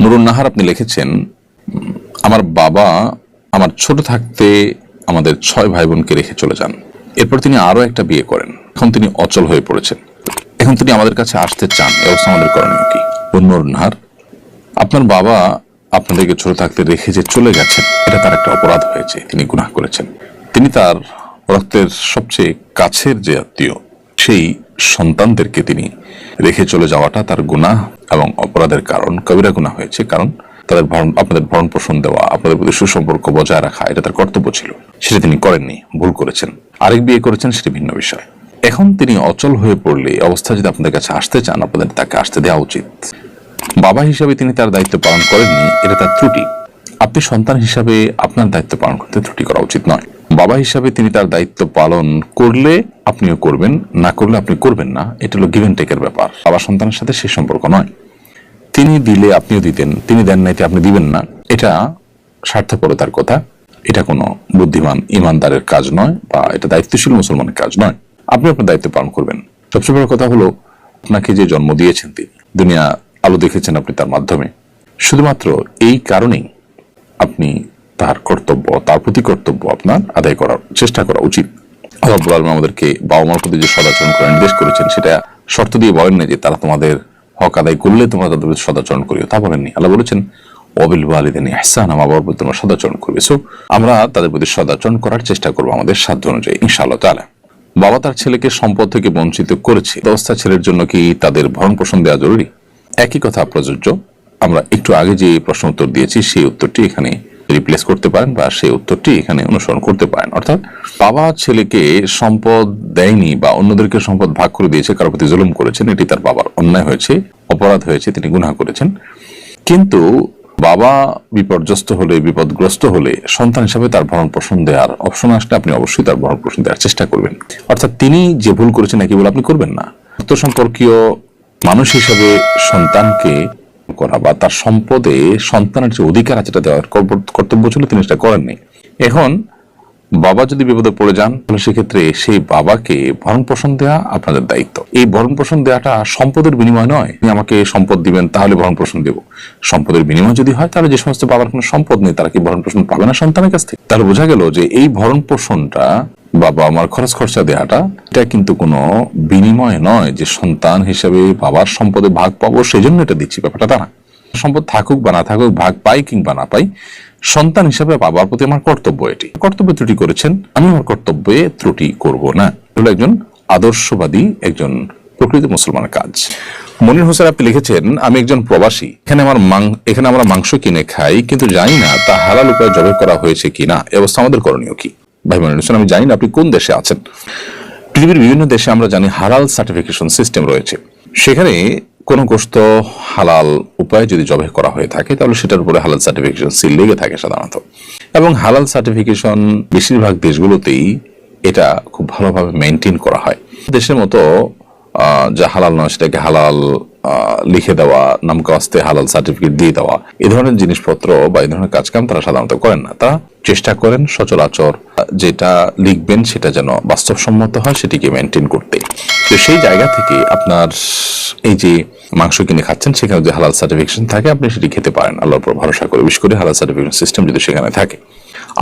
নুরুন নাহার আপনি লিখেছেন, আমার বাবা আমার ছোট থাকতে আমাদের ছয় ভাই বোনকে রেখে চলে যান। এরপর তিনি আরও একটা বিয়ে করেন। এখন তিনি অচল হয়ে পড়েছেন। এখন তিনি আমাদের কাছে আসতে চান অবস্থা আমাদের করণীয় কি? নুরুন নাহার, আপনার বাবা আপনাদেরকে ছোট থাকতে রেখে যে চলে গেছেন, এটা তার একটা অপরাধ হয়েছে। তিনি গুনাহ করেছেন। তিনি তার রক্তের সবচেয়ে কাছের যে আত্মীয়, সেই সন্তানদেরকে তিনি রেখে চলে যাওয়াটা তার গুনাহ এবং অপরাধের কারণ। কবিরা গুনাহ হয়েছে, কারণ তাদের ভরণ আপনাদের ভরণ পোষণ দেওয়া, আপনাদের প্রতি সুসম্পর্ক বজায় রাখা, এটা তার কর্তব্য ছিল। সেটা তিনি করেননি, ভুল করেছেন। আরেক বিয়ে করেছেন, সেটি ভিন্ন বিষয়। এখন তিনি অচল হয়ে পড়লে অবস্থা যদি আপনাদের কাছে আসতে চান, আপনাদের তাকে আসতে দেওয়া উচিত। বাবা হিসাবে তিনি তার দায়িত্ব পালন করেননি, এটা তার ত্রুটি। আপনি সন্তান হিসাবে আপনার দায়িত্ব পালন করতে ত্রুটি করা উচিত নয়। বাবা হিসাবে তিনি তার দায়িত্ব পালন করলে আপনিও করবেন, না করলে আপনি করবেন না। এটা হলো গিভেন টেকের ব্যাপার। বাবা সন্তানের সাথে সেই সম্পর্ক নয়। তিনি দিলে আপনিও দিতেন, তিনি দেন নাইতে আপনি দিবেন না। এটা স্বার্থপরতার কথা। এটা কোনো বুদ্ধিমান ইমানদারের কাজ নয় বা এটা দায়িত্বশীল মুসলমানের কাজ নয়। আপনি আপনার দায়িত্ব পালন করবেন। সবচেয়ে বড় কথা হলো, আপনাকে যে জন্ম দিয়েছেন তিনি, দুনিয়া আলো দেখেছেন আপনি তার মাধ্যমে। শুধুমাত্র এই কারণেই আপনি তার কর্তব্য, তার প্রতি কর্তব্য আপনার আদায় করার চেষ্টা করা উচিত। আল্লাহ আলামিন আমাদেরকে বাবা মার প্রতি যে সদাচরণ করে নির্দেশ করেছেন, সেটা শর্ত দিয়ে বলেন না যে তারা তোমাদের হক আদায় করলে তোমরা তাদের প্রতি সদাচরণ করিও। তা বলেননি। আল্লাহ বলেছেন অবিল ওয়ালিদিন ইহসান আমার বাবার প্রতি তোমরা সদাচরণ করবে। সো আমরা তাদের প্রতি সদাচরণ করার চেষ্টা করব আমাদের সাধ্য অনুযায়ী, ইনশাআল্লাহ তাআলা। বাবা তার ছেলেকে সম্পদ থেকে বঞ্চিত করেছে। অবস্থা ছেলের জন্য কি তাদের ভরণ পোষণ দেওয়া জরুরি? একই কথা প্রযোজ্য। আমরা একটু আগে যে প্রশ্ন উত্তর দিয়েছি, সেই উত্তরটি এখানে রিপ্লেস করতে পারেন বা সেই উত্তরটি এখানে অনুসরণ করতে পারেন। অর্থাৎ বাবা ছেলেকে সম্পদ দেয়নি বা অন্যদেরকে সম্পদ ভাগ করে দিয়েছে কারোর প্রতি জুলুম করেছেন, এটি তার বাবার অন্যায় হয়েছে, অপরাধ হয়েছে, তিনি গুনাহ করেছেন। কিন্তু বাবা বিপর্যস্ত হলে, বিপদগ্রস্ত হলে সন্তান হিসাবে তার ভরণ পোষণ দেওয়ার অপশন আসলে আপনি অবশ্যই তার ভরণ পোষণ দেওয়ার চেষ্টা করবেন। অর্থাৎ তিনি যে ভুল করেছেন একই ভুল আপনি করবেন না। সম্পর্কীয় মানুষ হিসাবে সন্তানকে করা বা তার সম্পদে সন্তানের যে অধিকার আছে এটা দেওয়ার কর্তব্য ছিল, তিনি সেটা করেননি। এখন বাবা যদি বিপদে পড়ে যান, তাহলে সেক্ষেত্রে সেই বাবাকে ভরণ পোষণ দেওয়া আপনাদের দায়িত্ব। এই ভরণ পোষণ দেওয়াটা সম্পদের বিনিময় নয়। আপনি আমাকে সম্পদ দিবেন, তাহলে ভরণ পোষণ দেব। সম্পদের বিনিময় যদি হয়, তাহলে যে সমস্ত বাবার কোনো সম্পদ নেই, তারা কি ভরণ পোষণ পাবে না সন্তানের কাছ থেকে? তাহলে বোঝা গেল যে এই ভরণ পোষণটা বাবা, আমার খরচ খরচা দেওয়াটা এটা কিন্তু কোনো বিনিময় নয় যে সন্তান হিসেবে বাবার সম্পদে ভাগ পাবো সেই জন্য এটা দিচ্ছি ব্যাপারটা। তা না সম্পদ থাকুক বা না থাকুক, ভাগ পাই কিংবা না পাই, সন্তান হিসেবে বাবার প্রতি আমার কর্তব্য এটি। কর্তব্যে ত্রুটি করেছেন, আমি আমার কর্তব্যে ত্রুটি করব না। হলো একজন আদর্শবাদী, একজন প্রকৃত মুসলমানের কাজ। মনির হোসেন, আপনি লিখেছেন, আমি একজন প্রবাসী, এখানে আমার এখানে আমরা মাংস কিনে খাই, কিন্তু জানি না তা হালাল উপায়ে জবে করা হয়েছে কিনা। এ অবস্থা আমাদের করণীয় কি? ভাই হোসেন আমি জানি না আপনি কোন দেশে আছেন। পৃথিবীর বিভিন্ন দেশে আমরা জানি হালাল সার্টিফিকেশন সিস্টেম রয়েছে। সেখানে কোনো গোস্ত হালাল উপায়ে যদি জবে করা হয়ে থাকে, তাহলে সেটার উপরে হালাল সার্টিফিকেশন সিল লেগে থাকে সাধারণত। এবং হালাল সার্টিফিকেশন বেশিরভাগ দেশগুলোতেই এটা খুব ভালোভাবে মেনটেন করা হয়। দেশের মতো যা হালাল নয় সেটাকে হালাল লিখে দেওয়া, নামকা আস্তে হালাল সার্টিফিকেট দিয়ে দেওয়া, এই ধরনের জিনিসপত্র বা এই ধরনের কাজকাম তারা সাধারণত করেন না। তারা চেষ্টা করেন সচরাচর যেটা লিখবেন সেটা যেন বাস্তবসম্মত হয়, সেটিকে মেনটেন করতে। তো সেই জায়গা থেকে আপনার এই যে মাংস কিনে খাচ্ছেন, সেখানে যদি হালাল সার্টিফিকেশন থাকে, আপনি সেটি খেতে পারেন। আল্লাহর উপর ভরসা করে বিশেষ করে হালাল সার্টিফিকেশন সিস্টেম যদি সেখানে থাকে।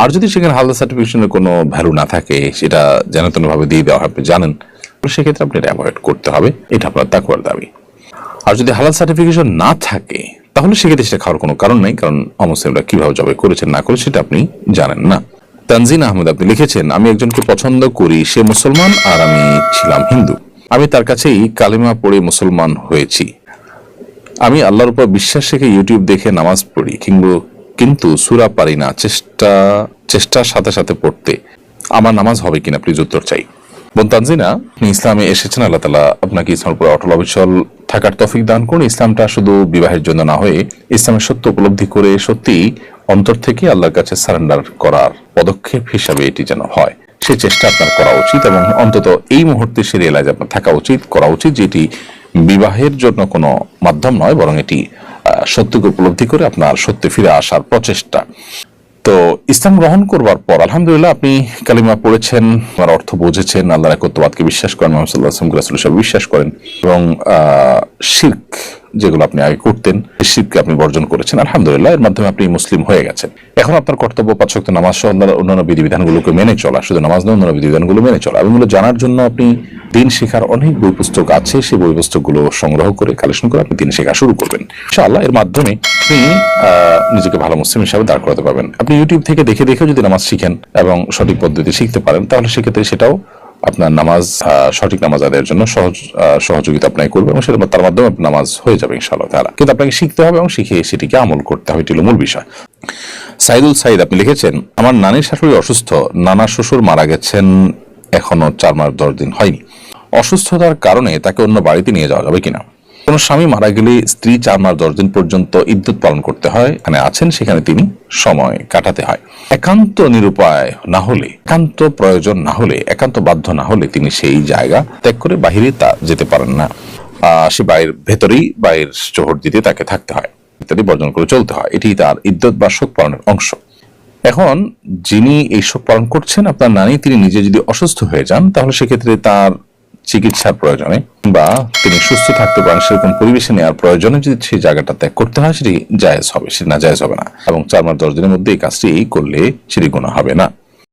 আর যদি সেখানে হালাল সার্টিফিকেশনের কোনো ভ্যালু না থাকে, সেটা যেন ভাবে দিয়ে দেওয়া হয়, আপনি জানেন সেক্ষেত্রে আপনি এটা অ্যাভয়েড করতে হবে। এটা আপনার তাকুয়ার দাবি। আর যদি হালাল সার্টিফিকেশন না থাকে, তাহলে সেক্ষেত্রে সেটা খাওয়ার কোনো কারণ নেই, কারণ অমুসলিমরা কীভাবে জবে করেছেন, না করে সেটা আপনি জানেন না। তানজিন আহমেদ, আপনি লিখেছেন, আমি একজনকে পছন্দ করি, সে মুসলমান আর আমি ছিলাম হিন্দু। আমি তার কাছেই কালিমা পড়ে মুসলমান হয়েছি। আমি আল্লাহর উপর বিশ্বাস রেখে ইউটিউব দেখে নামাজ পড়ি কিংবা কিন্তু সুরা পারি না, চেষ্টা, চেষ্টার সাথে সাথে পড়তে। আমার নামাজ হবে কিনা প্লিজ উত্তর চাই। বোন তানজিনা, আপনি ইসলামে এসেছেন, আল্লাহ তালা আপনাকে ইসলামের উপর অটল অবিচল থাকার তফিক দান করুন। ইসলামটা শুধু বিবাহের জন্য না হয়ে ইসলামের সত্য উপলব্ধি করে সত্যি অন্তর থেকে আল্লাহর কাছে সারেন্ডার করার পদক্ষেপ হিসাবে এটি যেন হয়। সে চেষ্টা আপনার করা উচিত এবং অন্তত এই মুহূর্তে সে রিয়েলাইজ আপনার থাকা উচিত, করা উচিত যেটি বিবাহের জন্য কোনো মাধ্যম নয়, বরং এটি সত্যকে উপলব্ধি করে আপনার সত্যে ফিরে আসার প্রচেষ্টা। তো ইসলাম গ্রহণ করবার পর, আলহামদুলিল্লাহ আপনি কালিমা পড়েছেন, আমার অর্থ বুঝেছেন আল্লাহ একত্ববাদকে বিশ্বাস করেন, মোহাম্মদ সাল্লাহ হিসেবে বিশ্বাস করেন এবং শির্ক যেগুলো আপনি আগে করতেন শিরকে আপনি বর্জন করেছেন, আলহামদুলিল্লাহ এর মাধ্যমে আপনি মুসলিম হয়ে গেছেন। এখন আপনার কর্তব্য পাঁচ ওয়াক্ত নামাজ সহ অন্যান্য- বিধিবিধানগুলোকে মেনে চলা, শুধু নামাজ নয়, অন্যান্য বিধিবিধানগুলো মেনে চলা। এবং জানার জন্য আপনি দিন শেখার অনেক বই পুস্তক আছে, সেই বই পুস্তকগুলো সংগ্রহ করে কালেকশন করে আপনি দিন শেখা শুরু করবেন। ইনশাআল্লাহ, এর মাধ্যমে আপনি নিজেকে ভালো মুসলিম হিসাবে দাঁড় করাতে পারবেন। আপনি ইউটিউব থেকে দেখে দেখেও যদি নামাজ শিখেন এবং সঠিক পদ্ধতি শিখতে পারেন, তাহলে সেক্ষেত্রে সেটাও আপনার নামাজ সঠিক নামাজ আদায়ের জন্য সহজ সহযোগিতা আপনাকে করবে এবং সেটা তার মাধ্যমে আপনার নামাজ হয়ে যাবে ইনশাআল্লাহ তাআলা। কিন্তু আপনাকে শিখতে হবে এবং শিখে সেটিকে আমল করতে হবে, এটি মূল বিষয়। সাইদুল সাইদ, আপনি লিখেছেন, আমার নানির শাশুড়ি অসুস্থ, নানা শ্বশুর মারা গেছেন, এখনও চার মাস দশ দিন হয়নি। অসুস্থতার কারণে তাকে অন্য বাড়িতে নিয়ে যাওয়া যাবে কিনা? কোন স্বামী মারা গেলে স্ত্রী চার মাস দশ দিন পর্যন্ত ইদ্যুৎ পালন করতে হয়। এখানে আছেন, সেখানে তিনি সময় কাটাতে হয়। একান্ত নিরুপায় না হলে, একান্ত প্রয়োজন না হলে, একান্ত বাধ্য না হলে তিনি সেই জায়গা ত্যাগ করে বাহিরে তা যেতে পারেন না। সে বাইরের ভেতরেই বাইরের চোহর দিতে তাকে থাকতে হয়। ইত্যাদি বর্জন করে চলতে হয়। এটি তার ইদ্যত বা শোক পালনের অংশ। এখন যিনি এই শোক পালন করছেন, আপনার নানি, তিনি নিজে যদি অসুস্থ হয়ে যান, তাহলে সেক্ষেত্রে তার চিকিৎসার প্রয়োজনে বা তিনি সুস্থ থাকতে পারেন সেরকম পরিবেশে নেওয়ার প্রয়োজনে যদি সেই জায়গাটা ত্যাগ করতে হয়, সেটি জায়েজ হবে, সেটি না জায়েজ হবে না। এবং চার মাস দশ দিনের মধ্যে এই কাজটি করলে সেটি গুণা হবে না।